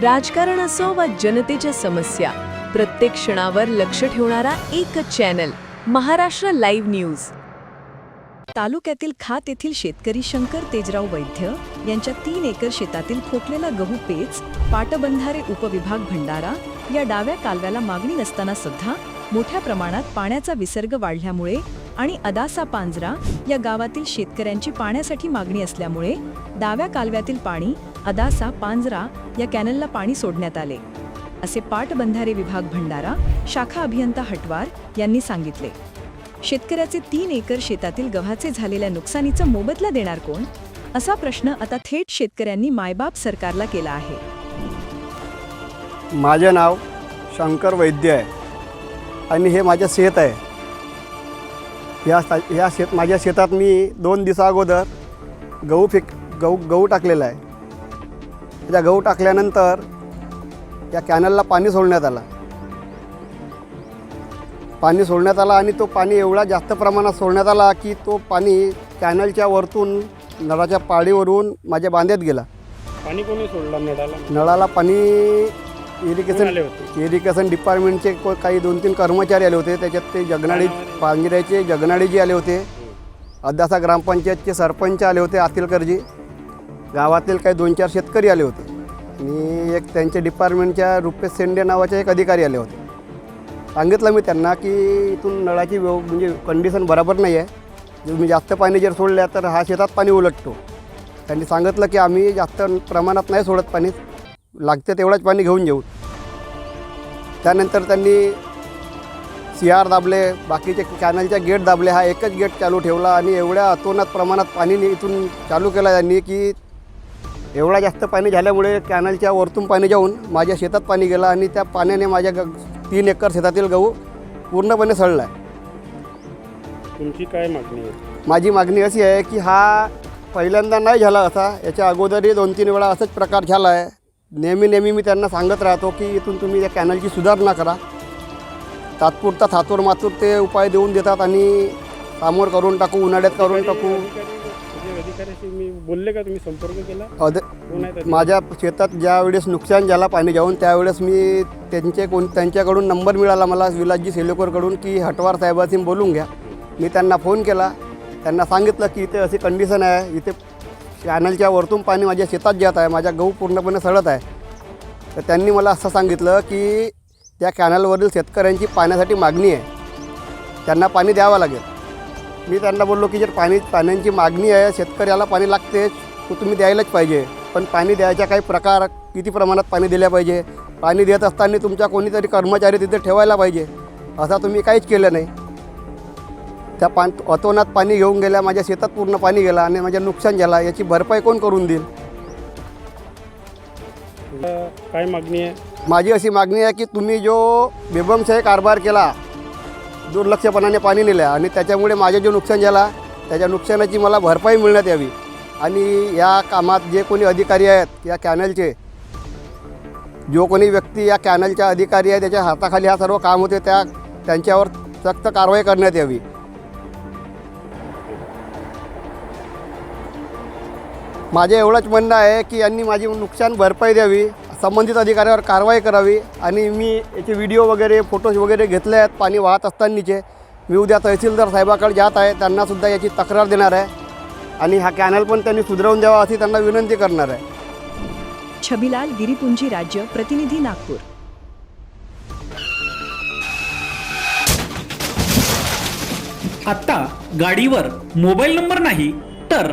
राजकारण असो वा जनतेच्या समस्या प्रत्येक क्षणावर लक्ष ठेवणारा एकच चॅनल महाराष्ट्र लाईव्ह न्यूज. तालुक्यातील खात येथील शेतकरी शंकर तेजराव वैद्य यांच्या तीन एकर शेतातील खोकलेला गहू पेच पाटबंधारे उपविभाग भंडारा या डाव्या कालव्याला मागणी नसताना सुद्धा मोठ्या प्रमाणात पाण्याचा विसर्ग वाढल्यामुळे आणि अदासा पांजरा या गावातील शेतकऱ्यांची पाण्यासाठी मागणी असल्यामुळे डाव्या कालव्यातील पाणी अदासा पांजरा या कॅनलला पाणी सोडण्यात आले असे पाटबंधारे विभाग भंडारा शाखा अभियंता हटवार यांनी सांगितले. शेतकऱ्याचे तीन एकर शेतातील गव्हाचे झालेल्या नुकसानीचा मोबदला देणार कोण? असा प्रश्न आता थेट शेतकऱ्यांनी मायबाप सरकारला केला आहे. माझे नाव शंकर वैद्य आहे आणि हे माझं शेत आहे. या सा या शेत माझ्या शेतात मी दोन दिवसा अगोदर गहू फेक गहू गहू टाकलेला आहे. त्या गहू टाकल्यानंतर या कॅनलला पाणी सोडण्यात आलं. पाणी सोडण्यात आला आणि तो पाणी एवढा जास्त प्रमाणात सोडण्यात आला की तो पाणी कॅनलच्या वरतून नळाच्या पाळीवरून माझ्या बांध्यात गेला. पाणी कोणी सोडलं नळाला? नळाला पाणी इरिगेशन आले होते. इरिगेशन डिपार्टमेंटचे को- काही दोन तीन कर्मचारी आले होते. त्याच्यात ते जगनाडी पांगिऱ्याचे जगनाडीजी आले होते. अदासा ग्रामपंचायतचे सरपंच आले होते आतिलकरजी गावातील काही दोन चार शेतकरी आले होते. आणि एक त्यांच्या डिपार्टमेंटच्या रुपेश सेंडे नावाचे एक अधिकारी आले होते. सांगितलं मी त्यांना की इथून नळाची व्यव म्हणजे कंडिशन बरोबर नाही आहे. तुम्ही जास्त पाणी जर सोडल्या तर हा शेतात पाणी उलटतो. त्यांनी सांगितलं की आम्ही जास्त प्रमाणात नाही सोडत पाणी. लागते तेवढंच पाणी घेऊन येऊ त्यानंतर त्यांनी सी आर दाबले बाकीचे कॅनलच्या गेट दाबले. हा एकच गेट चालू ठेवला आणि एवढ्या अतोनात प्रमाणात पाणी इथून चालू केलं त्यांनी की एवढा जास्त पाणी झाल्यामुळे कॅनलच्या वरतून पाणी जाऊन माझ्या शेतात पाणी गेलं आणि त्या पाण्याने माझ्या ग तीन एकर शेतातील गहू पूर्णपणे सडला आहे तुमची काय मागणी आहे? माझी मागणी अशी आहे की हा पहिल्यांदा नाही झाला असा. याच्या अगोदरही दोन तीन वेळा असंच प्रकार झाला आहे नेहमी नेहमी मी त्यांना सांगत राहतो की इथून तुम्ही त्या कॅनलची सुधारणा करा. तात्पुरता थातोर मातूर ते उपाय देऊन देतात आणि सामोर करून टाकू उन्हाळ्यात करून टाकू. म्हणजे अधिकाऱ्याशी मी बोलले का तुम्ही? संपर्क केला? अद कोण आहेत अधिकारी? माझ्या शेतात ज्या वेळेस नुकसान झाला पाणी जाऊन त्यावेळेस मी त्यांचे कोण त्यांच्याकडून नंबर मिळाला मला विलासजी सेलोकरकडून की हटवार साहेबाशी बोलून घ्या. मी त्यांना फोन केला. त्यांना सांगितलं की इथे अशी कंडिशन आहे इथे कॅनलच्या वरतून पाणी माझ्या शेतात जात आहे माझा गहू पूर्णपणे सडत आहे. तर त्यांनी मला असं सांगितलं की त्या कॅनलवरील शेतकऱ्यांची पाण्यासाठी मागणी आहे. त्यांना पाणी द्यावं लागेल. मी त्यांना बोललो की जर पाणी पाण्याची मागणी आहे शेतकऱ्याला पाणी लागतेच तो तुम्ही द्यायलाच पाहिजे. पण पाणी द्यायच्या काही प्रकार किती प्रमाणात पाणी दिल्या पाहिजे? पाणी देत असताना तुमच्या कोणीतरी कर्मचारी तिथे ठेवायला पाहिजे. असा तुम्ही काहीच केलं नाही. त्या पान अतोनात पाणी घेऊन गेल्या माझ्या शेतात पूर्ण पाणी गेला आणि माझ्या नुकसान झाला याची भरपाई कोण करून देईल? काय मागणी आहे? माझी अशी मागणी आहे की तुम्ही जो बेबमशाही कारभार केला दुर्लक्षपणाने पाणी नेलं आणि त्याच्यामुळे माझे जो नुकसान झाला त्याच्या नुकसानाची मला भरपाई मिळण्यात यावी. आणि या कामात जे कोणी अधिकारी आहेत या कॅनलचे जो कोणी व्यक्ती या कॅनलच्या अधिकारी आहे त्याच्या हाताखाली हा सर्व काम होते त्या त्यांच्यावर सक्त कारवाई करण्यात यावी. माझे एवढंच म्हणणं आहे की यांनी माझी नुकसान भरपाई द्यावी संबंधित अधिकाऱ्यावर कारवाई करावी आणि मी याचे व्हिडिओ वगैरे फोटोज वगैरे घेतले आहेत पाणी वाहत असतानाचे. मी उद्या तहसीलदार साहेबाकडे जात आहे त्यांनासुद्धा याची तक्रार देणार आहे. आणि हा कॅनल पण त्यांनी सुधारवून द्यावा अशी त्यांना विनंती करणार आहे. छबिलाल गिरिपुंजी राज्य प्रतिनिधी नागपूर. आता गाडीवर मोबाईल नंबर नाही तर